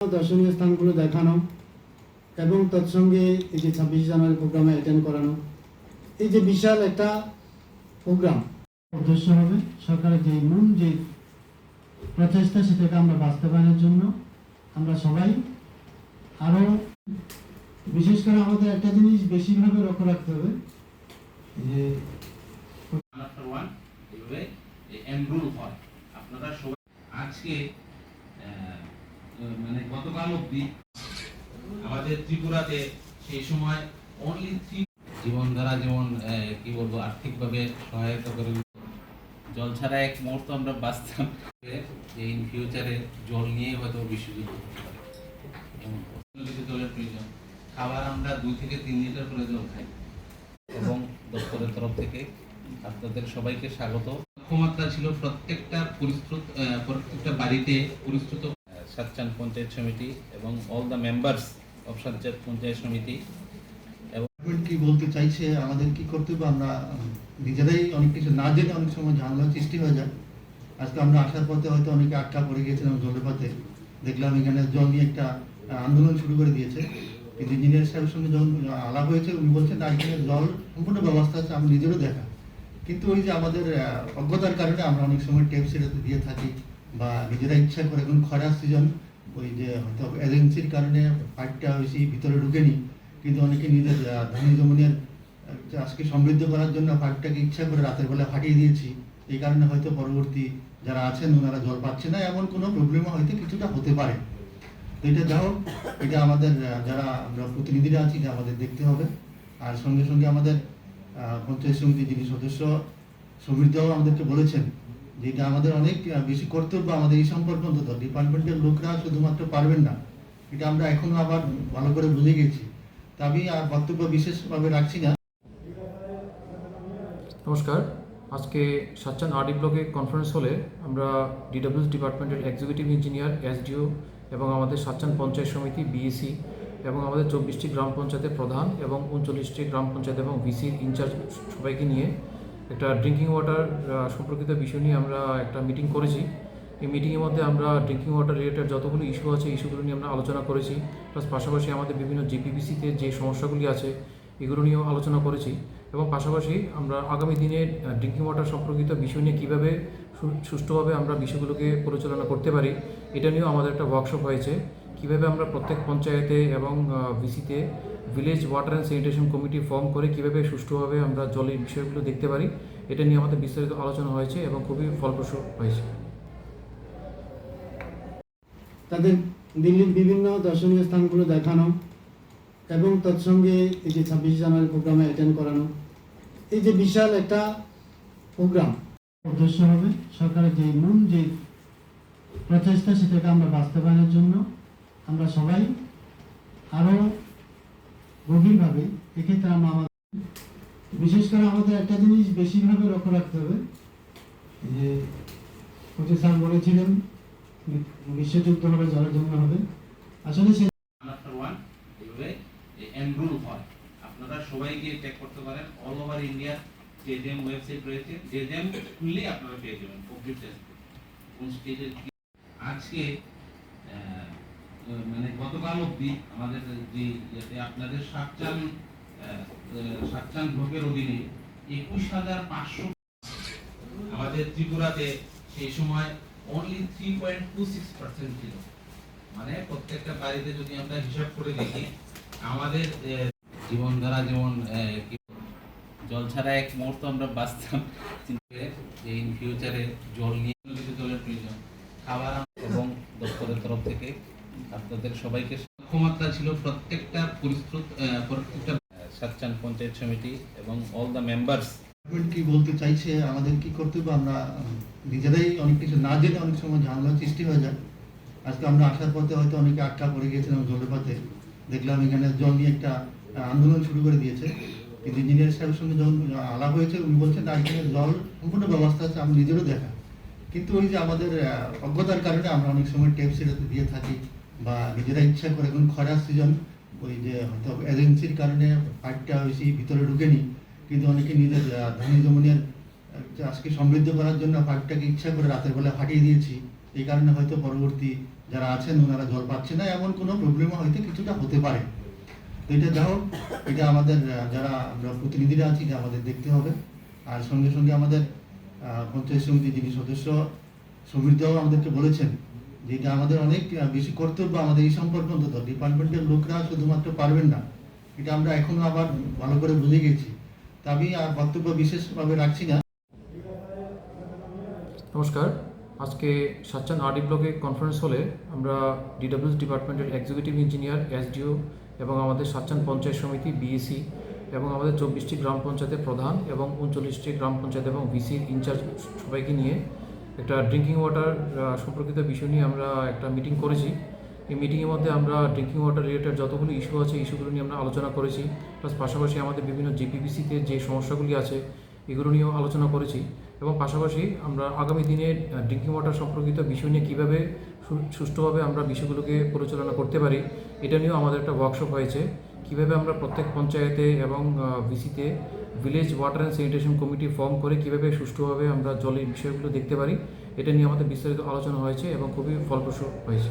দর্শনীয় স্থানগুলো দেখানো এবং তৎসঙ্গে এই যে ছাব্বিশে জানুয়ারি প্রোগ্রামে অ্যাটেন্ড করানো। এই যে বিশাল একটা প্রোগ্রাম উদ্দেশ্য হবে সরকারের যে মূল যে প্রচেষ্টা সেটাকে আমরা বাস্তবায়নের জন্য। আমরা সবাই আরও বিশেষ করে আমাদের একটা জিনিস বেশিভাবে লক্ষ্য রাখতে হবে, যে এনরোল হয় আপনারা সবাই আজকে আহ, মানে গতকাল আমাদের ত্রিপুরাতে সেই সময় অনলি থ্রি জীবনধারা যেমন কি বলব আর্থিকভাবে সহায়তা করে জল ছাড়া এক মুহূর্ত আমরা বাঁচতাম। যে ইন ফিউচারে জল নিয়ে হয়তো বিশ্বযুদ্ধ হতে পারে। জলের প্রয়োজন। খাবার আমরা দুই থেকে তিন লিটার করে জল খাই। এবং দপ্তরের তরফ থেকে আপনাদের সবাইকে স্বাগত। লক্ষ্যমাত্রা ছিল প্রত্যেকটা আহ, প্রত্যেকটা বাড়িতে আহ, সাতচান পঞ্চায়েত সমিতি এবং all the members of Satchan panchayat samiti কি বলতে চাইছে, আমাদের কি করতে হবে? আমরা নিজেরাই অনেক কিছু না জেনে অনেক সময় ঝামেলার সৃষ্টি হয়ে যায়। আজকে আমরা আসার পথে হয়তো অনেকে আটকা পড়ে গিয়েছিলাম জলের পথে দেখলাম এখানে জল নিয়ে একটা আন্দোলন শুরু করে দিয়েছে। কিন্তু ইঞ্জিনিয়ার সাহেবের সঙ্গে যখন আলাপ হয়েছে, উনি বলছেন, না, এখানে জল সম্পূর্ণ ব্যবস্থা আছে, আমি নিজেরও দেখা। কিন্তু ওই যে আমাদের অজ্ঞতার কারণে আমরা অনেক সময় টেপ সেটাতে দিয়ে থাকি। বা নিজেরা ইচ্ছা করে, এখন খরার সিজন ওই যে হয়তো এজেন্সির কারণে পাইপটা বেশি ভিতরে ঢুকেনি, কিন্তু অনেকে নিজের ধনী জমনের আজকে সমৃদ্ধ করার জন্য পাইপটাকে ইচ্ছা করে রাতের বেলা ফাটিয়ে দিয়েছি। এই কারণে হয়তো পরবর্তী যারা আছেন, ওনারা জল পাচ্ছে না, এমন কোনো প্রবলেমও হয়তো কিছুটা হতে পারে। তো এটা যাই হোক, এটা আমাদের যারা আমরা প্রতিনিধিরা আছি, এটা আমাদের দেখতে হবে। আর সঙ্গে সঙ্গে আমাদের পঞ্চায়েত সমিতির যিনি সদস্য সমৃদ্ধও আমাদেরকে বলেছেন যে এটা আমাদের অনেক বেশি কর্তব্য আমাদের এই সম্পর্ক অন্তত। ডিপার্টমেন্টের লোকরা শুধুমাত্র পারবেন না। এটা আমরা এখনও আবার ভালো করে বুঝে গেছি। তা আমি আর বক্তব্য বিশেষভাবে রাখছি না। নমস্কার। আজকে সাচ্চান আরডি ব্লকে কনফারেন্স হলে আমরা ডিডব্লিউএস ডিপার্টমেন্টের এক্সিকিউটিভ ইঞ্জিনিয়ার এসডিও এবং আমাদের সাচ্চান পঞ্চায়েত সমিতি বিএসি এবং আমাদের চব্বিশটি গ্রাম পঞ্চায়েতের প্রধান এবং উনচল্লিশটি গ্রাম পঞ্চায়েত এবং ভিসির ইনচার্জ সবাইকে নিয়ে একটা ড্রিঙ্কিং ওয়াটার সম্পর্কিত বিষয় নিয়ে আমরা একটা মিটিং করেছি। এই মিটিংয়ের মধ্যে আমরা ড্রিঙ্কিং ওয়াটার রিলেটেড যতগুলো ইস্যু আছে ইস্যুগুলো নিয়ে আমরা আলোচনা করেছি। প্লাস পাশাপাশি আমাদের বিভিন্ন জিপিবিসিতে যে সমস্যাগুলি আছে, এগুলো নিয়েও আলোচনা করেছি। এবং পাশাপাশি আমরা আগামী দিনে ড্রিঙ্কিং ওয়াটার সম্পর্কিত বিষয় নিয়ে কীভাবে সুষ্ঠুভাবে আমরা বিষয়গুলোকে পরিচালনা করতে পারি, এটা নিয়েও আমাদের একটা ওয়ার্কশপ হয়েছে। কীভাবে আমরা প্রত্যেক পঞ্চায়েতে এবং ভিসিতে village water and sanitation committee form করে কীভাবে সুষ্ঠুভাবে আমরা জলের বিষয়গুলো দেখতে পারি, এটা নিয়ে আমাদের বিস্তারিত আলোচনা হয়েছে এবং খুবই ফলপ্রসূ হয়েছে। তাদের দিল্লির বিভিন্ন দর্শনীয় স্থানগুলো দেখানো এবং তৎসঙ্গে এই যে ছাব্বিশে জানুয়ারি প্রোগ্রামে অ্যাটেন্ড করানো। এই যে বিশাল একটা প্রোগ্রাম, উদ্দেশ্য হবে সরকারের যে মূল যে প্রচেষ্টা, সেটাকে আমরা বাস্তবায়নের জন্য আমরা সবাই আরও গভীরভাবে এক্ষেত্রে আমরা আমাদের বিশেষ করে আমাদের একটা জিনিস বেশিভাবে লক্ষ্য রাখতে হবে। যে কোচে স্যার বলেছিলেন, বিশ্বযুদ্ধ হবে, জলের জন্য হবে। আসলে সে এনরোল হয়। আপনারা সবাই গিয়ে চেক করতে পারেন অল ওভার ইন্ডিয়া যে জেম ওয়েবসাইট রয়েছে, যে জেম খুললেই আপনারা পেয়ে যাবেন কমপ্লিট আজকে মানে গতকাল অবধি আমাদের যে আপনাদের সাতচান সাতচান ব্লকের অধীনে একুশ হাজার পাঁচশো আমাদের ত্রিপুরাতে সেই সময় only three point two six percent ছিল। মানে প্রত্যেকটা বাড়িতে যদি আমরা হিসাব করে দেখি আমাদের আহ, জীবনধারা যেমন জল ছাড়া এক মুহূর্ত আমরা বাঁচতাম যে ইন ফিউচারে জল নিয়ে জলের প্রয়োজন খাবার এবং দপ্তরের তরফ থেকে আপনাদের সবাইকে লক্ষ্যমাত্রা ছিল প্রত্যেকটা পরিশ্রুত প্রত্যেকটা সাতচান পঞ্চায়েত সমিতি এবং অল দ্য মেম্বার্স কি বলতে চাইছে, আমাদের কি করতে হবে, আমরা নিজেরাই অনেক কিছু না জেনে অনেক সময় ঝামেলার সৃষ্টি হয়ে যায়। আজকে আমরা আসার পথে হয়তো অনেকে আটকা পড়ে গিয়েছিলাম জলের পথে দেখলাম এখানে জল নিয়ে একটা আন্দোলন শুরু করে দিয়েছে। কিন্তু ইঞ্জিনিয়ার সাহেবের সঙ্গে যখন আলাপ হয়েছে, উনি বলছেন, না, এখানে জল সম্পূর্ণ ব্যবস্থা আছে আমি নিজেরও দেখা। কিন্তু ওই যে আমাদের অজ্ঞতার কারণে আমরা অনেক সময় টেপ সেটাতে দিয়ে থাকি। বা নিজেরা ইচ্ছা করে, এখন খরার সিজন ওই যে হয়তো এজেন্সির কারণে পাইপটা বেশি ভিতরে ঢুকেনি, কিন্তু অনেকে নিজের ধনী জমনের আজকে সমৃদ্ধ করার জন্য পাইপটাকে ইচ্ছা করে রাতের বেলা ফাটিয়ে দিয়েছি। এই কারণে হয়তো পরবর্তী যারা আছেন, ওনারা জল পাচ্ছে না, এমন কোনো প্রবলেমও হয়তো কিছুটা হতে পারে। তো এটা যা হোক, এটা আমাদের যারা আমরা প্রতিনিধিরা আছি, এটা আমাদের দেখতে হবে। আর সঙ্গে সঙ্গে আমাদের পঞ্চায়েত সমিতির যিনি সদস্য সমৃদ্ধও আমাদেরকে বলেছেন যে এটা আমাদের অনেক বেশি কর্তব্য আমাদের এই সম্পর্কে অন্তত। ডিপার্টমেন্টের লোকরা শুধুমাত্র পারবেন না। এটা আমরা এখনও আবার ভালো করে বুঝে গেছি। তা আমি আর বক্তব্য বিশেষভাবে রাখছি না। নমস্কার। আজকে সাচ্চান আরডি ব্লকে কনফারেন্স হলে আমরা ডিডাব্লিউএস ডিপার্টমেন্টের এক্সিকিউটিভ ইঞ্জিনিয়ার এসডিও এবং আমাদের সাচ্চান পঞ্চায়েত সমিতি বিএসি এবং আমাদের চব্বিশটি গ্রাম পঞ্চায়েতের প্রধান এবং উনচল্লিশটি গ্রাম পঞ্চায়েত এবং ভিসির ইনচার্জ সবাইকে নিয়ে একটা ড্রিঙ্কিং ওয়াটার সম্পর্কিত বিষয় নিয়ে আমরা একটা মিটিং করেছি। এই মিটিংয়ের মধ্যে আমরা ড্রিঙ্কিং ওয়াটার রিলেটেড যতগুলো ইস্যু আছে ইস্যুগুলো নিয়ে আমরা আলোচনা করেছি। প্লাস পাশাপাশি আমাদের বিভিন্ন জিপিপিসিতে যে সমস্যাগুলি আছে, এগুলো নিয়েও আলোচনা করেছি। এবং পাশাপাশি আমরা আগামী দিনে ড্রিঙ্কিং ওয়াটার সম্পর্কিত বিষয় নিয়ে কীভাবে সুষ্ঠুভাবে আমরা বিষয়গুলোকে পরিচালনা করতে পারি, এটা নিয়েও আমাদের একটা ওয়ার্কশপ হয়েছে। কীভাবে আমরা প্রত্যেক পঞ্চায়েতে এবং ভিসিতে village water and sanitation committee form করে কীভাবে সুষ্ঠুভাবে আমরা জলের বিষয়গুলো দেখতে পারি, এটা নিয়ে আমাদের বিস্তারিত আলোচনা হয়েছে এবং খুবই ফলপ্রসূ হয়েছে।